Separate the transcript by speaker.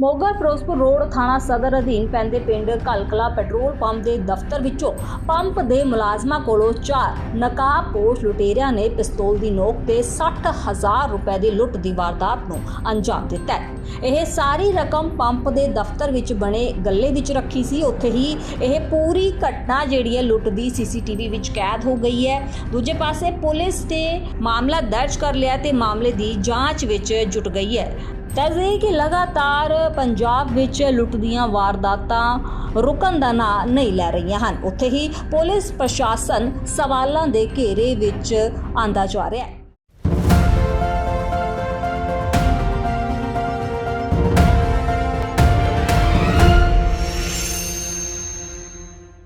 Speaker 1: Moga Firozpur road ਥਾਣਾ ਸਦਰ ਅਧੀਨ ਪੈਂਦੇ ਪਿੰਡ ਕਲਕਲਾ ਪੈਟਰੋਲ ਪੰਪ ਦੇ ਦਫ਼ਤਰ ਵਿੱਚੋਂ ਪੰਪ ਦੇ ਮੁਲਾਜ਼ਮਾਂ ਕੋਲੋਂ ਚਾਰ ਨਕਾਬਪੋਸ਼ ਲੁਟੇਰਿਆਂ ਨੇ ਪਿਸਤੌਲ ਦੀ ਨੋਕ ਤੇ 60000 ਰੁਪਏ ਦੀ ਲੁੱਟ ਦੀ ਵਾਰਦਾਤ ਨੂੰ ਅੰਜਾਮ ਦਿੱਤਾ ਹੈ। ਇਹ ਸਾਰੀ ਰਕਮ ਪੰਪ ਦੇ ਦਫ਼ਤਰ ਵਿੱਚ ਬਣੇ ਗੱਲੇ ਵਿੱਚ ਰੱਖੀ ਸੀ। ਉੱਥੇ ਹੀ ਇਹ ਪੂਰੀ ਘਟਨਾ ਜਿਹੜੀ ਹੈ ਲੁੱਟ ਦੀ ਸੀਸੀਟੀਵੀ ਵਿੱਚ ਕੈਦ ਹੋ ਗਈ ਹੈ। ਦੂਜੇ ਪਾਸੇ ਪੁਲਿਸ ਨੇ ਮਾਮਲਾ ਦਰਜ ਕਰ ਲਿਆ ਤੇ ਮਾਮਲੇ ਦੀ ਜਾਂਚ ਵਿੱਚ ਜੁਟ ਗਈ ਹੈ। ਦੱਸਦੇ ਕਿ ਲਗਾਤਾਰ ਪੰਜਾਬ ਵਿੱਚ ਲੁੱਟ ਦੀਆਂ ਵਾਰਦਾਤਾਂ ਰੁਕਣ ਦਾ ਨਾਂ ਨਹੀਂ ਲੈ ਰਹੀਆਂ ਹਨ। ਉੱਥੇ ਹੀ ਪੁਲਿਸ ਪ੍ਰਸ਼ਾਸਨ ਸਵਾਲਾਂ ਦੇ ਘੇਰੇ ਵਿੱਚ ਆਂਦਾ ਜਾ ਰਿਹਾ ਹੈ।